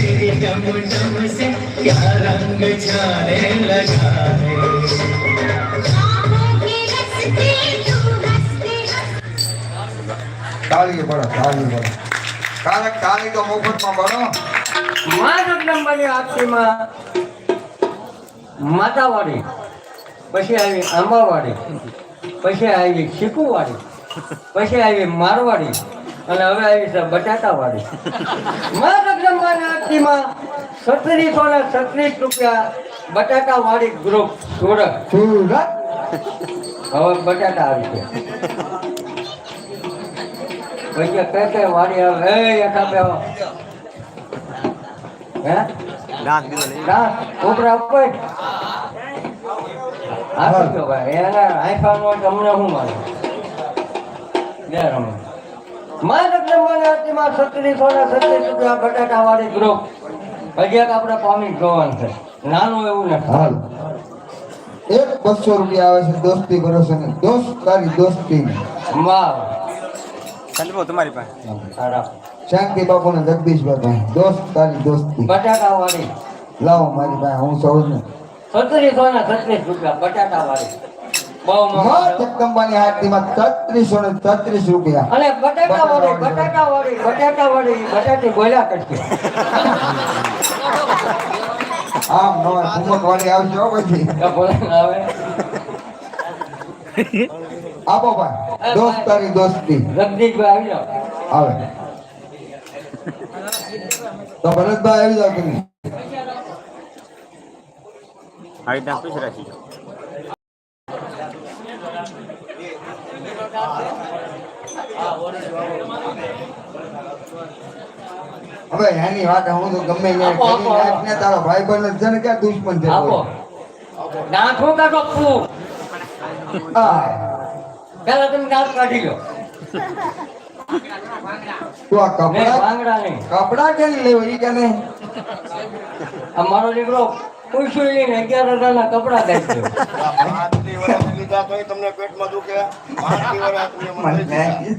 से मेरी डम डम से क्या रंग जाने लगा है आँखों के रस्ते तू हंसते हंसते તાળી પડો તાળી પડો કારક તાળી તો મફતમાં પડો માં જગદંબાની આરતીમાં માતાવાડી પછી આવી આંબાવાડી પછી આવી શીકુવાડી પછી આવી મારવાડી અને હવે આવી છે બટાટાવાડી માં જગદંબાની આરતીમાં સત્રીસો ને છત્રીસ રૂપિયા બટાટાવાડી ગ્રુપ સુરત. સુરત? હવે બટાટા આવી છે પછી કઈ કઈ વાળી આવે? એ એકા બે હે. ના છોકરા ઉપર. આપી દો ભાઈ. એને આઈફાનો તમને શું મારે લે રમો માં જગદંબાની આરતીમાં છત્રીસો ને રૂપિયા બટાટા વાળી ગ્રુપ હજી આપણે જોવાનું છે. નાનું એવું નથી હાલ. એક બસો રૂપિયા આવે છે દોસ્તી ભરોસે ને. દોસ્ત તારી દોસ્તી વાહ સંજય તમારી પાસે. શાંતિ બાપુ ને જગદીશભાઈ ભાઈ દોસ્ત તારી દોસ્તી. બટાટા વાળી. લાવો મારી પાસે હું સૌ ને છત્રીસો ને સત્રીસ રૂપિયા બટાટા વાળી. માં મોંઘા જગદંબાની આરતીમાં છત્રીસો ને છત્રીસ રૂપિયા અને બટાટા વાળી બટાટા વાળી બટાટા વાળી બટાટી બોલ્યા કરશે આમ નો ઘુમક વાળી આવશે હો પછી કે બોલે ના આવે આપો ભાઈ દોસ્ત તારી દોસ્તી જગદીશભાઈ આવી જાઓ આવે તો ભરતભાઈ આવી જાવ કે નહીં આવી ડાન્સ પૂછી રાખી હવે એની વાત હું તો ગમે નાખ ને તારો ભાઈ બંધ છે ને ક્યાં દુશ્મન છે આપો. નાખો કાઢો ફૂ. પેલા તમે દાંત કાઢી લો. તું આ કપડા ભાંગડા નહીં. કપડા કેમ લેવો ઈ કે નહીં? આ મારો દીકરો પૂછ્યું લઈને અગિયાર હજાર ના કપડા કાઢી વર્ષ લીધા તોય તમને પેટમાં દુખે. પાંચ વર્ષ તમે મને જ લાગી.